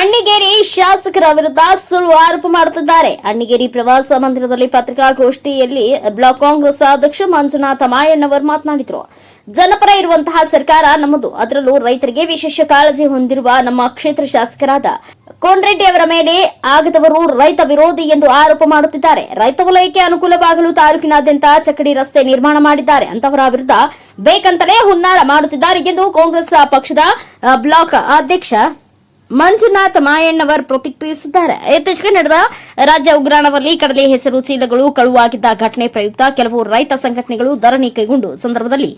ಅಣ್ಣಿಗೇರಿ ಶಾಸಕರ ವಿರುದ್ಧ ಸುಳ್ಳು ಆರೋಪ ಮಾಡುತ್ತಿದ್ದಾರೆ. ಅಣ್ಣಿಗೇರಿ ಪ್ರವಾಸ ಮಂದಿರದಲ್ಲಿ ಪತ್ರಿಕಾಗೋಷ್ಠಿಯಲ್ಲಿ ಬ್ಲಾಕ್ ಕಾಂಗ್ರೆಸ್ ಅಧ್ಯಕ್ಷ ಮಂಜುನಾಥ ಮಾಯಣ್ಣವರು ಮಾತನಾಡಿದರು. ಜನಪರ ಇರುವಂತಹ ಸರ್ಕಾರ ನಮ್ಮದು. ಅದರಲ್ಲೂ ರೈತರಿಗೆ ವಿಶೇಷ ಕಾಳಜಿ ಹೊಂದಿರುವ ನಮ್ಮ ಕ್ಷೇತ್ರ ಶಾಸಕರಾದ ಕೋನ್ರೆಡ್ಡಿ ಅವರ ಮೇಲೆ ಆಗದವರು ರೈತ ವಿರೋಧಿ ಎಂದು ಆರೋಪ ಮಾಡುತ್ತಿದ್ದಾರೆ. ರೈತ ವಲಯಕ್ಕೆ ಅನುಕೂಲವಾಗಲು ತಾಲೂಕಿನಾದ್ಯಂತ ಚಕಡಿ ರಸ್ತೆ ನಿರ್ಮಾಣ ಮಾಡಿದ್ದಾರೆ. ಅಂತವರ ವಿರುದ್ಧ ಬೇಕಂತಲೇ ಹುನ್ನಾರ ಮಾಡುತ್ತಿದ್ದಾರೆ ಎಂದು ಕಾಂಗ್ರೆಸ್ ಪಕ್ಷದ ಬ್ಲಾಕ್ ಅಧ್ಯಕ್ಷ ಮಂಜುನಾಥ್ ಮಾಯಣ್ಣವರ್ ಪ್ರತಿಕ್ರಿಯಿಸಿದ್ದಾರೆ. ಇತ್ತೀಚೆಗೆ ನಡೆದ ರಾಜ್ಯ ಉಗ್ರಾಣದಲ್ಲಿ ಕಡಲೆ ಹೆಸರು ಚೀಲಗಳು ಕಳುವಾಗಿದ್ದ ಘಟನೆ ಪ್ರಯುಕ್ತ ಕೆಲವು ರೈತ ಸಂಘಟನೆಗಳು ಧರಣಿ ಕೈಗೊಂಡು ಸಂದರ್ಭದಲ್ಲಿ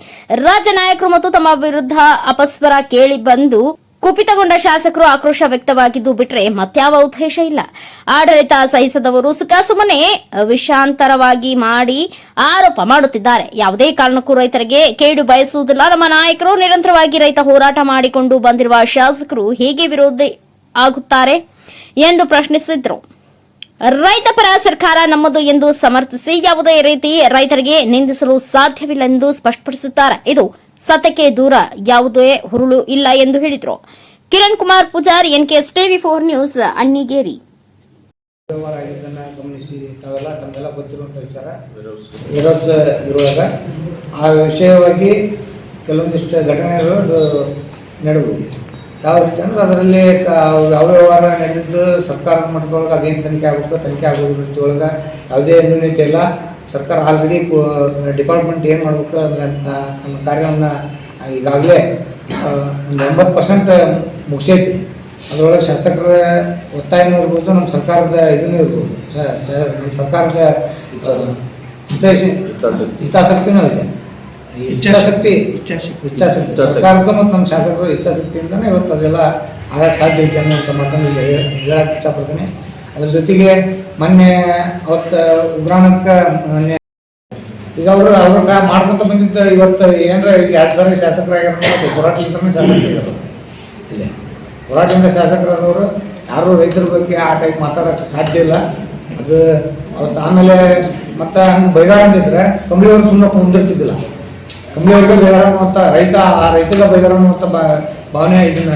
ರಾಜ್ಯ ನಾಯಕರು ಮತ್ತು ತಮ್ಮ ವಿರುದ್ಧ ಅಪಸ್ವರ ಕೇಳಿ ಬಂದು ಕುಪಿತಗೊಂಡ ಶಾಸಕರು ಆಕ್ರೋಶ ವ್ಯಕ್ತವಾಗಿದ್ದು ಬಿಟ್ರೆ ಮತ್ಯಾವ ಉದ್ದೇಶ ಇಲ್ಲ. ಆಡಳಿತ ಸಹಿಸದವರು ಸುಖಾಸುಮ್ಮನೆ ವಿಷಾಂತರವಾಗಿ ಮಾಡಿ ಆರೋಪ ಮಾಡುತ್ತಿದ್ದಾರೆ. ಯಾವುದೇ ಕಾರಣಕ್ಕೂ ರೈತರಿಗೆ ಕೇಡು ಬಯಸುವುದಿಲ್ಲ. ನಮ್ಮ ನಾಯಕರು ನಿರಂತರವಾಗಿ ರೈತ ಹೋರಾಟ ಮಾಡಿಕೊಂಡು ಬಂದಿರುವ ಶಾಸಕರು ಹೇಗೆ ವಿರೋಧಿ ಆಗುತ್ತಾರೆ ಎಂದು ಪ್ರಶ್ನಿಸಿದ್ರು. ರೈತ ಪರ ಸರ್ಕಾರ ನಮ್ಮದು ಎಂದು ಸಮರ್ಥಿಸಿ ಯಾವುದೇ ರೀತಿ ರೈತರಿಗೆ ನಿಂದಿಸಲು ಸಾಧ್ಯವಿಲ್ಲ ಎಂದು ಸ್ಪಷ್ಟಪಡಿಸುತ್ತಾರೆ ಇದು ಸತ್ಯಕ್ಕೆ ದೂರ ಯಾವುದೇ ಹುರುಳು ಇಲ್ಲ ಎಂದು ಹೇಳಿದರು. Kiran Kumar Pujar K TV four news, Annigeri. ಆಗಿದ್ದನ್ನು ಗಮನಿಸಿ ತಾವೆಲ್ಲ ತಮಗೆಲ್ಲ ಗೊತ್ತಿರುವಂಥ ವಿಚಾರ. ವಿರೋಸ್ ಇರುವಾಗ ಆ ವಿಷಯವಾಗಿ ಕೆಲವೊಂದಿಷ್ಟು ಘಟನೆಗಳು ನಡೆದವು ಯಾವ ರೀತಿ ಅಂದ್ರೆ ಅದರಲ್ಲಿ ಯಾವ ವ್ಯವಹಾರ ನಡೆದಿದ್ದು ಸರ್ಕಾರದ ಮಟ್ಟದೊಳಗೆ ಅದೇನು ತನಿಖೆ ಆಗಬೇಕು, ತನಿಖೆ ಆಗೋದ್ರ ರೀತಿಯೊಳಗೆ ಯಾವುದೇ ನ್ಯೂನ್ಯತೆ ಇಲ್ಲ. ಸರ್ಕಾರ ಆಲ್ರೆಡಿ ಡಿಪಾರ್ಟ್ಮೆಂಟ್ ಏನು ಮಾಡಬೇಕು ಅದನ್ನ ನಮ್ಮ ಕಾರ್ಯವನ್ನು ಈಗಾಗಲೇ ಒಂದು ಎಂಬತ್ತು ಪರ್ಸೆಂಟ್ ಮುಗಿಸೈತಿ. ಅದರೊಳಗೆ ಶಾಸಕರ ಒತ್ತಾಯನೂ ಇರ್ಬೋದು ನಮ್ಮ ಸರ್ಕಾರದ ಇದನ್ನೂ ಇರ್ಬೋದು. ನಮ್ಮ ಸರ್ಕಾರದ ಹಿತಾಸಕ್ತಿನೂ ಇದೆ. ಇಚ್ಛಾಶಕ್ತಿ ಇಚ್ಛಾಶಕ್ತಿ ಸರ್ಕಾರದ ಮತ್ತು ನಮ್ಮ ಶಾಸಕರ ಇಚ್ಛಾಶಕ್ತಿಯಿಂದನೇ ಇವತ್ತು ಅದೆಲ್ಲ ಆಗಕ್ಕೆ ಸಾಧ್ಯ ಐತೆ ಅನ್ನೋ ಮಾತನ್ನು ಹೇಳಕ್ಕೆ ಇಷ್ಟಪಡ್ತೀನಿ ಅದ್ರ ಜೊತೆಗೆ ಮೊನ್ನೆ ಅವತ್ತು ಉಗ್ರಾಣಕ್ಕೆ ಮೊನ್ನೆ ಈಗ ಅವರು ಅವ್ರ ಮಾಡ್ಕೊಂತ ಬಂದಿದ್ದ ಇವತ್ತು ಏನರ ಈಗ ಎರಡು ಸಾವಿರ ಶಾಸಕರಾಗಿರೋದು ಮತ್ತು ಹೋರಾಟಲಿಂದನೇ ಶಾಸಕರಾಗ್ಯಾರ. ಇಲ್ಲಿ. ಹೋರಾಟದಿಂದ ಶಾಸಕರಾದವರು, ಯಾರು ರೈತರ ಬಗ್ಗೆ ಆ ಟೈಪ್ ಮಾತಾಡೋಕ್ಕೆ ಸಾಧ್ಯ ಇಲ್ಲ. ಅದು ಅವತ್ತು ಆಮೇಲೆ ಮತ್ತೆ ಹಂಗೆ ಬೈಗಾರ ಕಂಬಳಿಯವರು ಸುಮ್ಮನೆ ಕುಂದಿರ್ತಿದ್ದಿಲ್ಲ ಕಂಬಳಿಯವ್ರಿಗೆ ಬೈಗಾರ ಅಂತ ರೈತ, ಆ ರೈತಗ ಬೈಗಾರ ಭಾವನೆ ಇದನ್ನ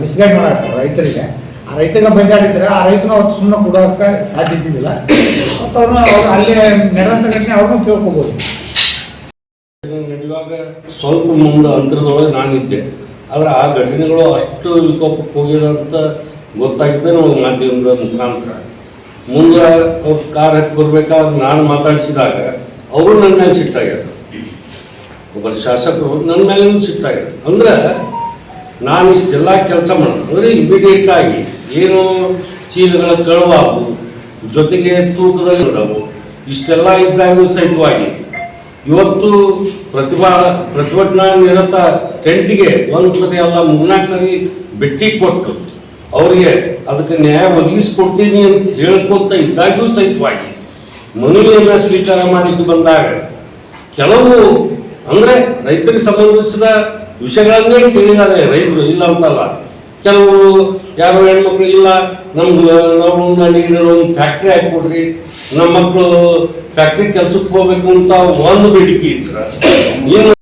ಮಿಸ್ಗೈಡ್ ಮಾಡಾಕ್ತಾರೆ ರೈತರಿಗೆ. ಆ ರೈತನ ಬೈಗಾರಿದ್ರೆ ಆ ರೈತನ ಅವತ್ತು ಸುಮ್ಮನೆ ಕೊಡೋಕೆ ಸಾಧ್ಯ ಇದ್ದಿದ್ದಿಲ್ಲ. ಮತ್ತು ಅವ್ರನ್ನ ಅವ್ರು ಅಲ್ಲಿ ನಡೆದಂಥ ಘಟನೆ ಅವ್ರನ್ನೂ ಕೇಳ್ಕೊಬೋದು. ನಡೆಯುವಾಗ ಸ್ವಲ್ಪ ಮುಂದೆ ಅಂತರದೊಳಗೆ ನಾನಿದ್ದೆ. ಆದರೆ ಆ ಘಟನೆಗಳು ಅಷ್ಟು ವಿಕೋಪಕ್ಕೆ ಹೋಗಿದೆ ಅಂತ ಗೊತ್ತಾಗಿದ್ದೆ ನಮಗೆ ಮಾಧ್ಯಮದ ಮುಖಾಂತರ. ಮುಂದೆ ಅವ್ರು ಕಾರ್ ಹಾಕಿ ಬರಬೇಕಾದ್ರೆ ನಾನು ಮಾತಾಡಿಸಿದಾಗ ಅವರು ನನ್ನ ಮೇಲೆ ಸಿಟ್ಟಾಗ್ಯಾರ. ಒಬ್ಬರು ಶಾಸಕರು ನನ್ನ ಮೇಲೆ ಸಿಟ್ಟಾಗ್ಯಾರ. ಅಂದ್ರೆ ನಾನು ಇಷ್ಟೆಲ್ಲ ಕೆಲಸ ಮಾಡೋದು ಅಂದರೆ ಇಮಿಡಿಯೇಟ್ ಆಗಿ ಏನು ಚೀಲಗಳ ಕಳುವಾಗು, ಜೊತೆಗೆ ತೂಕದಲ್ಲಿ ಇಡವು ಇಷ್ಟೆಲ್ಲ ಇದ್ದಾಗೂ ಸಹಿತವಾಗಿ. ಇವತ್ತು ಪ್ರತಿಭಾ ಪ್ರತಿಭಟನಾ ನಿರತ ಟೆಂಟ್ಗೆ ಒಂದು ಸರಿ ಅಲ್ಲ, ಮೂರ್ನಾಲ್ಕು ಸರಿ ಭೇಟಿ ಕೊಟ್ಟು ಅವರಿಗೆ ಅದಕ್ಕೆ ನ್ಯಾಯ ಒದಗಿಸ್ಕೊಡ್ತೀನಿ ಅಂತ ಹೇಳ್ಕೊತ ಇದ್ದಾಗ್ಯೂ ಸಹಿತವಾಗಿ ಮನವಿಯನ್ನು ಸ್ವೀಕಾರ ಮಾಡಲಿಕ್ಕೆ ಬಂದಾಗ ಕೆಲವು ಅಂದರೆ ರೈತರಿಗೆ ಸಂಬಂಧಿಸಿದ ವಿಷಯಗಳನ್ನೇ ಕೇಳಿದ್ದಾರೆ ರೈತರು ಇಲ್ಲ ಅಂತಲ್ಲ. ಕೆಲವು ಯಾರೋ ಹೆಣ್ಮಕ್ಳು ಇಲ್ಲ ನಮ್ಗೆ ನಾವು ಅಂಗಡಿ ಒಂದು ಫ್ಯಾಕ್ಟ್ರಿ ಹಾಕ್ಬಿಡ್ರಿ ನಮ್ಮ ಮಕ್ಕಳು ಫ್ಯಾಕ್ಟ್ರಿ ಕೆಲ್ಸಕ್ಕೆ ಹೋಗ್ಬೇಕು ಅಂತ ಒಂದು ಬೇಡಿಕೆ ಇಟ್ರ ಏನು